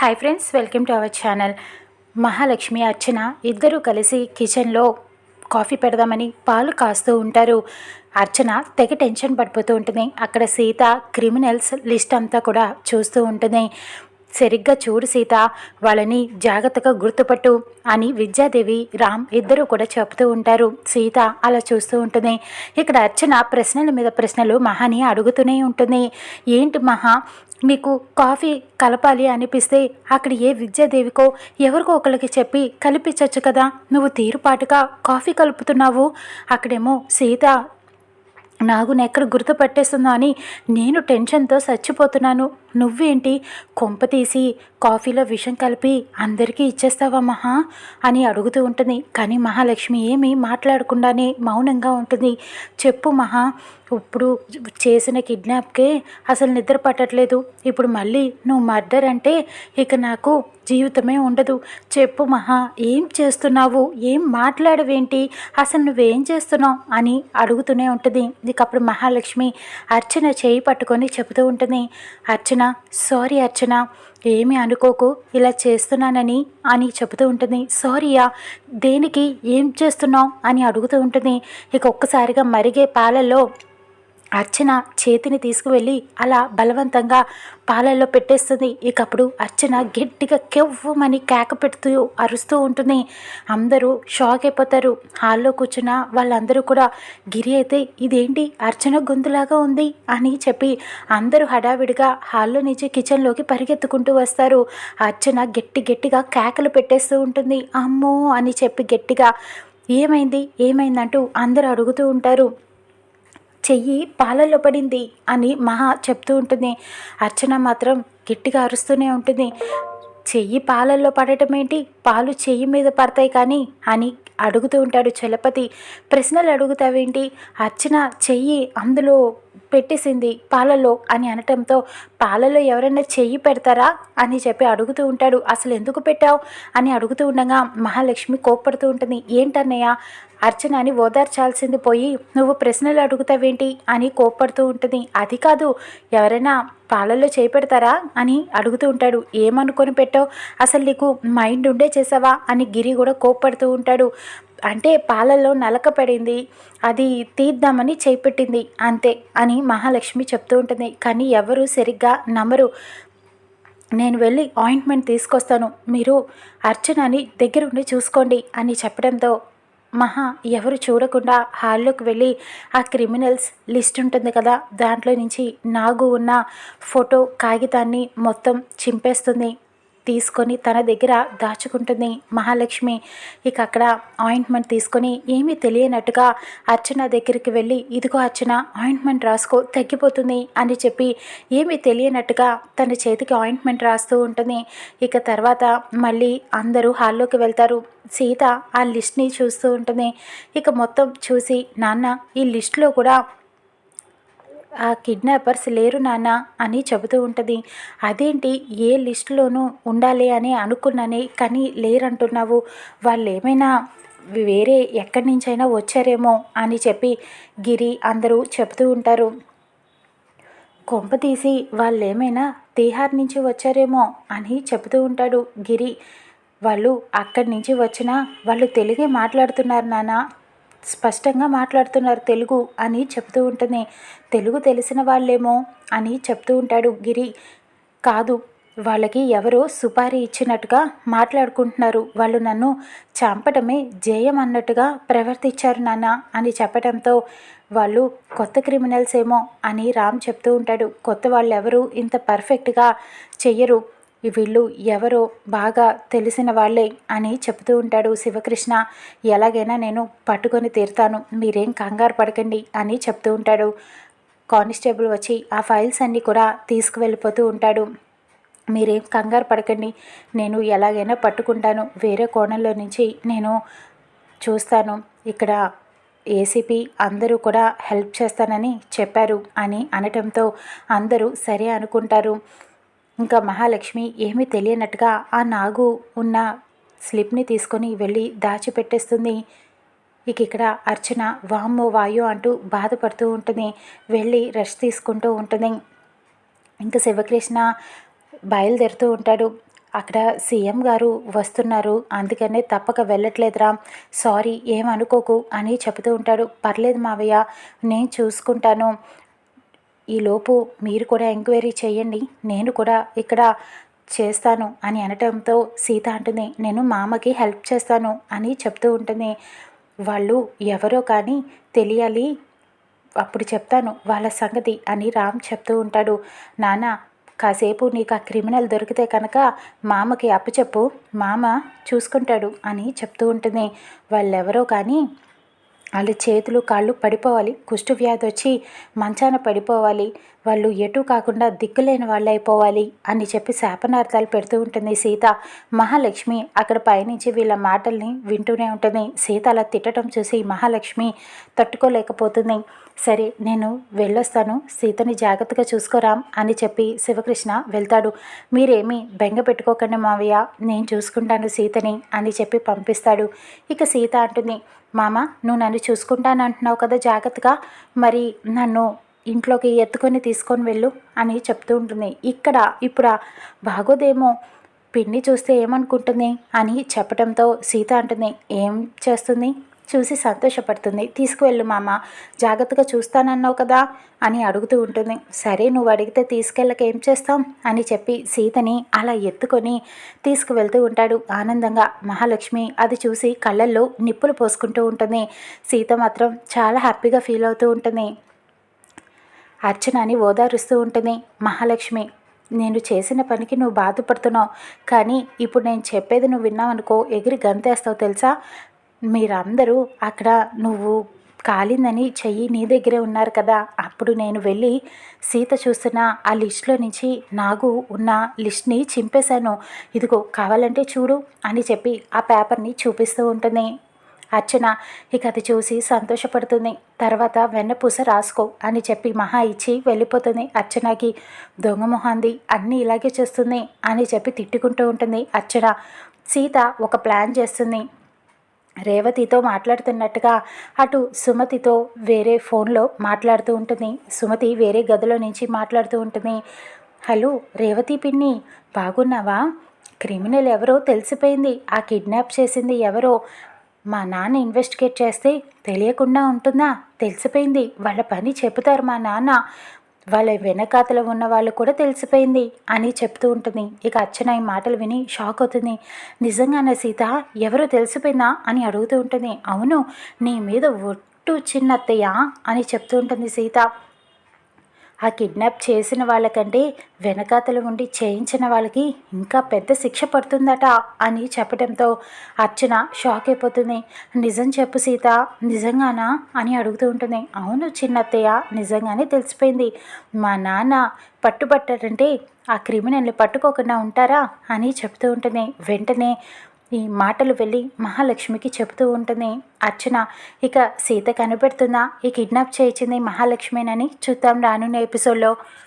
Hi friends welcome to our channel Mahalakshmi Archana ఇద్దరూ కలిసి కిచెన్లో కాఫీ పెడదామని పాలు కాస్తూ ఉంటారు. అర్చన తెగ టెన్షన్ పడిపోతూ ఉంటుంది. అక్కడ సీత క్రిమినల్స్ లిస్ట్ అంతా కూడా చూస్తూ ఉంటుంది. సరిగ్గా చూడు సీత వాళ్ళని జాగ్రత్తగా గుర్తుపట్టు అని విద్యాదేవి రామ్ ఇద్దరూ కూడా చెప్తూ ఉంటారు. సీత అలా చూస్తూ ఉంటుంది. ఇక్కడ అర్చన ప్రశ్నల మీద ప్రశ్నలు మహాని అడుగుతూనే ఉంటుంది. ఏంటి మహా? మీకు కాఫీ కలపాలి అనిపిస్తే అక్కడ ఏ విద్యాదేవికో ఎవరికో ఒకరికి చెప్పి కలిపించవచ్చు కదా. నువ్వు తీరుపాటుగా కాఫీ కలుపుతున్నావు. అక్కడేమో సీత నాగుని ఎక్కడ గుర్తుపట్టేస్తుందో అని నేను టెన్షన్తో చచ్చిపోతున్నాను. నువ్వేంటి? కొంప తీసి కాఫీలో విషం కలిపి అందరికీ ఇచ్చేస్తావా మహా? అని అడుగుతూ ఉంటుంది. కానీ మహాలక్ష్మి ఏమీ మాట్లాడకుండానే మౌనంగా ఉంటుంది. చెప్పు మహా ఇప్పుడు చేసిన కిడ్నాప్కే అసలు నిద్ర పట్టట్లేదు. ఇప్పుడు మళ్ళీ నువ్వు మర్డర్ అంటే ఇక నాకు జీవితమే ఉండదు. చెప్పు మహా ఏం చేస్తున్నావు? ఏం మాట్లాడవేంటి? అసలు నువ్వేం చేస్తున్నావు? అని అడుగుతూనే ఉంటుంది. ఇక అప్పుడు మహాలక్ష్మి అర్చన చేయి పట్టుకొని చెబుతూ ఉంటుంది. అర్చన సారీ అర్చన ఏమి అనుకోకు ఇలా చేస్తున్నానని అని చెబుతూ ఉంటుంది. సారీయా దేనికి ఏం చేస్తున్నావు? అని అడుగుతూ ఉంటుంది. ఇక ఒక్కసారిగా మరిగే పాలల్లో అర్చన చేతిని తీసుకువెళ్ళి అలా బలవంతంగా పాలల్లో పెట్టేస్తుంది. ఇక అప్పుడు అర్చన గట్టిగా కెవ్వమని కేక పెడుతూ అరుస్తూ ఉంటుంది. అందరూ షాక్ అయిపోతారు. హాల్లో కూర్చున్న వాళ్ళందరూ కూడా గిరి అయితే ఇదేంటి? అర్చన గొంతులాగా ఉంది అని చెప్పి అందరూ హడావిడిగా హాల్లో నుంచి కిచెన్లోకి పరిగెత్తుకుంటూ వస్తారు. అర్చన గట్టి గట్టిగా కేకలు పెట్టేస్తూ ఉంటుంది. అమ్మో అని చెప్పి గట్టిగా ఏమైంది? ఏమైందంటూ అందరూ అడుగుతూ ఉంటారు. చెయ్యి పాలల్లో పడింది అని మహా చెప్తూ ఉంటుంది. అర్చన మాత్రం గట్టిగా అరుస్తూనే ఉంటుంది. చెయ్యి పాలల్లో పడటం ఏంటి? పాలు చెయ్యి మీద పడతాయి కానీ అని అడుగుతూ ఉంటాడు చలపతి. ప్రశ్నలు అడుగుతావేంటి? అర్చన చెయ్యి అందులో పెట్టేసింది పాలలో అని అనటంతో పాలలో ఎవరైనా చెయ్యి పెడతారా అని చెప్పి అడుగుతూ ఉంటాడు. అసలు ఎందుకు పెట్టావు? అని అడుగుతూ ఉండగా మహాలక్ష్మి కోప్పడుతూ ఉంటుంది. ఏంటన్నయ్య? అర్చనని ఓదార్చాల్సింది పోయి నువ్వు ప్రశ్నలు అడుగుతావేంటి? అని కోప్పడుతూ ఉంటుంది. అది కాదు ఎవరైనా పాలల్లో చేపెడతారా? అని అడుగుతూ ఉంటాడు. ఏమనుకొని పెట్టావు? అసలు నీకు మైండ్ ఉండే చేసావా? అని గిరి కూడా కోప్పడుతూ ఉంటాడు. అంటే పాలల్లో నలక పడింది. అది తీద్దామని చేపెట్టింది. అంతే అని మహాలక్ష్మి చెప్తూ ఉంటుంది. కానీ ఎవరు సరిగ్గా నమ్మరు. నేను వెళ్ళి ఆయింట్మెంట్ తీసుకొస్తాను. మీరు అర్చనని దగ్గరుండి చూసుకోండి అని చెప్పడంతో మహా ఎవరు చూడకుండా హాల్లోకి వెళ్ళి ఆ క్రిమినల్స్ లిస్ట్ ఉంటుంది కదా దాంట్లో నుంచి నాగు ఉన్న ఫోటో కాగితాన్ని మొత్తం చింపేస్తుంది. తీసుకొని తన దగ్గర దాచుకుంటుంది మహాలక్ష్మి. ఇక అక్కడ ఆయింట్మెంట్ తీసుకొని ఏమీ తెలియనట్టుగా అర్చన దగ్గరికి వెళ్ళి ఇదిగో అర్చన ఆయింట్మెంట్ రాసుకో తగ్గిపోతుంది అని చెప్పి ఏమీ తెలియనట్టుగా తన చేతికి ఆయింట్మెంట్ రాస్తూ ఉంటుంది. ఇక తర్వాత మళ్ళీ అందరూ హాల్లోకి వెళ్తారు. సీత ఆ లిస్ట్ని చూస్తూ ఉంటుంది. ఇక మొత్తం చూసి నాన్న ఈ లిస్ట్లో కూడా ఆ కిడ్నాపర్స్ లేరు నాన్న అని చెబుతూ ఉంటుంది. అదేంటి? ఏ లిస్టులోనూ ఉండాలి అని అనుకున్నానే కానీ లేరంటున్నావు. వాళ్ళు ఏమైనా వేరే ఎక్కడి నుంచైనా వచ్చారేమో అని చెప్పి గిరి అందరూ చెబుతూ ఉంటారు. కొంప తీసి వాళ్ళు ఏమైనా తీహార్ నుంచి వచ్చారేమో అని చెబుతూ ఉంటాడు గిరి. వాళ్ళు అక్కడి నుంచి వచ్చినా వాళ్ళు తెలుగే మాట్లాడుతున్నారు నాన్న. స్పష్టంగా మాట్లాడుతున్నారు తెలుగు అని చెప్తూ ఉంటుంది తెలుగు తెలిసిన వాళ్ళేమో అని చెప్తూ ఉంటాడు గిరి. కాదు వాళ్ళకి ఎవరో సుపారీ ఇచ్చినట్టుగా మాట్లాడుకుంటున్నారు. వాళ్ళు నన్ను చంపటమే జయం అన్నట్టుగా ప్రవర్తించారు నాన్న అని చెప్పడంతో వాళ్ళు కొత్త క్రిమినల్స్ ఏమో అని రామ్ చెప్తూ ఉంటాడు. కొత్త వాళ్ళు ఎవరు ఇంత పర్ఫెక్ట్గా చెయ్యరు. వీళ్ళు ఎవరో బాగా తెలిసిన వాళ్ళే అని చెప్తూ ఉంటాడు శివకృష్ణ. ఎలాగైనా నేను పట్టుకొని తీరుతాను మీరేం కంగారు పడకండి అని చెప్తూ ఉంటాడు. కానిస్టేబుల్ వచ్చి ఆ ఫైల్స్ అన్నీ కూడా తీసుకువెళ్ళిపోతూ ఉంటాడు. మీరేం కంగారు పడకండి నేను ఎలాగైనా పట్టుకుంటాను. వేరే కోణంలో నుంచి నేను చూస్తాను. ఇక్కడ ఏసీపీ అందరూ కూడా హెల్ప్ చేస్తానని చెప్పారు అని అనటంతో అందరూ సరే అనుకుంటారు. ఇంకా మహాలక్ష్మి ఏమీ తెలియనట్టుగా ఆ నాగు ఉన్న స్లిప్ని తీసుకొని వెళ్ళి దాచిపెట్టేస్తుంది. ఇక ఇక్కడ అర్చన వామ్మో వాయు అంటూ బాధపడుతూ ఉంటుంది. వెళ్ళి రెస్ట్ తీసుకుంటూ ఉంటుంది. ఇంకా శివకృష్ణ బయలుదేరుతూ ఉంటాడు. అక్కడ సీఎం గారు వస్తున్నారు. అందుకనే తప్పక వెళ్ళట్లేదురా. సారీ ఏమనుకోకు అని చెబుతూ ఉంటాడు. పర్లేదు మావయ్య నేను చూసుకుంటాను. ఈలోపు మీరు కూడా ఎంక్వైరీ చేయండి నేను కూడా ఇక్కడ చేస్తాను అని అనటంతో సీత అంటుంది నేను మామకి హెల్ప్ చేస్తాను అని చెప్తూ ఉంటుంది. వాళ్ళు ఎవరో కానీ తెలియాలి అప్పుడు చెప్తాను వాళ్ళ సంగతి అని రామ్ చెప్తూ ఉంటాడు. నాన్న కాసేపు నీకు ఆ క్రిమినల్ దొరికితే కనుక మామకి అప్పచెప్పు మామ చూసుకుంటాడు అని చెప్తూ ఉంటుంది. వాళ్ళెవరో కానీ వాళ్ళ చేతులు కాళ్ళు పడిపోవాలి. కుష్టు వ్యాధి వచ్చి మంచాన పడిపోవాలి. వాళ్ళు ఎటు కాకుండా దిక్కులేని వాళ్ళు అయిపోవాలి అని చెప్పి శాపనార్థాలు పెడుతూ ఉంటుంది సీత. మహాలక్ష్మి అక్కడ పయనించి వీళ్ళ మాటల్ని వింటూనే ఉంటుంది. సీత అలా తిట్టడం చూసి మహాలక్ష్మి తట్టుకోలేకపోతుంది. సరే నేను వెళ్ళొస్తాను. సీతని జాగ్రత్తగా చూసుకోరాం అని చెప్పి శివకృష్ణ వెళ్తాడు. మీరేమీ బెంగ పెట్టుకోకండి మావయ్య నేను చూసుకుంటాను సీతని అని చెప్పి పంపిస్తాడు. ఇక సీత అంటుంది మామ నువ్వు నన్ను చూసుకుంటానంటున్నావు కదా జాగ్రత్తగా. మరి నన్ను ఇంట్లోకి ఎత్తుకొని తీసుకొని వెళ్ళు అని చెప్తూ ఉంటుంది. ఇక్కడ ఇప్పుడు బాగోదేమో పిన్ని చూస్తే ఏమనుకుంటుంది అని చెప్పడంతో సీత అంటుంది. ఏం చేస్తుంది? చూసి సంతోషపడుతుంది. తీసుకువెళ్ళు మామ జాగ్రత్తగా చూస్తానన్నావు కదా అని అడుగుతూ ఉంటుంది. సరే నువ్వు అడిగితే తీసుకెళ్ళక ఏం చేస్తాం? అని చెప్పి సీతని అలా ఎత్తుకొని తీసుకువెళ్తూ ఉంటాడు. ఆనందంగా మహాలక్ష్మి అది చూసి కళ్ళల్లో నిప్పులు పోసుకుంటూ ఉంటుంది. సీత మాత్రం చాలా హ్యాపీగా ఫీల్ అవుతూ ఉంటుంది. అర్చనని ఓదారుస్తూ ఉంటుంది. మహాలక్ష్మి నేను చేసిన పనికి నువ్వు బాధపడుతున్నావు. కానీ ఇప్పుడు నేను చెప్పేది నువ్వు విన్నావనుకో ఎగిరి గంతేస్తావు తెలుసా? మీరందరూ అక్కడ నువ్వు కాలిందని చెయ్యి నీ దగ్గరే ఉన్నారు కదా. అప్పుడు నేను వెళ్ళి సీత చూస్తున్న ఆ లిస్ట్లో నుంచి నాకు ఉన్న లిస్ట్ని చింపేశాను. ఇదిగో కావాలంటే చూడు అని చెప్పి ఆ పేపర్ని చూపిస్తూ ఉంటుంది. అర్చన. ఇక అది చూసి సంతోషపడుతుంది. తర్వాత వెన్నపూస రాసుకో అని చెప్పి మహా ఇచ్చి వెళ్ళిపోతుంది అర్చనకి. దొంగ మొహాంది అన్నీ ఇలాగే చేస్తుంది అని చెప్పి తిట్టుకుంటూ ఉంటుంది అర్చన. సీత ఒక ప్లాన్ చేస్తుంది. రేవతితో మాట్లాడుతున్నట్టుగా అటు సుమతితో వేరే ఫోన్లో మాట్లాడుతూ ఉంటుంది. సుమతి వేరే గదిలో నుంచి మాట్లాడుతూ ఉంటుంది. హలో రేవతి పిన్ని బాగున్నావా? క్రిమినల్ ఎవరో తెలిసిపోయింది. ఆ కిడ్నాప్ చేసింది ఎవరో? మా నాన్న ఇన్వెస్టిగేట్ చేస్తే తెలియకుండా ఉంటుందా? తెలిసిపోయింది. వాళ్ళ పని చెబుతారు మా నాన్న. వాళ్ళ వెనకాతలో ఉన్న వాళ్ళు కూడా తెలిసిపోయింది అని చెప్తూ ఉంటుంది. ఇక అర్చన ఈ మాటలు విని షాక్ అవుతుంది. నిజంగానే సీత ఎవరు తెలిసిపోయిందా అని అడుగుతూ ఉంటుంది. అవును నీ మీద ఒట్టు చిన్నత్తయ్య అని చెప్తూ ఉంటుంది సీత. ఆ కిడ్నాప్ చేసిన వాళ్ళకంటే వెనకాతలు ఉండి చేయించిన వాళ్ళకి ఇంకా పెద్ద శిక్ష పడుతుందట అని చెప్పడంతో అర్చన షాక్ అయిపోతుంది. నిజం చెప్పు సీత నిజంగానా? అని అడుగుతూ ఉంటుంది. అవును చిన్నత్తయ్య నిజంగానే తెలిసిపోయింది. మా నాన్న పట్టుబట్టారంటే ఆ క్రిమినల్ని పట్టుకోకుండా ఉంటారా? అని చెప్తూ ఉంటుంది. వెంటనే ఈ మాటలు వెళ్ళి మహాలక్ష్మికి చెబుతూ ఉంటుంది అర్చన ఇక సీత కనిపెడుతుందా? ఈ కిడ్నాప్ చేయించింది మహాలక్ష్మేనని చూద్దాం రానున్న ఎపిసోడ్లో.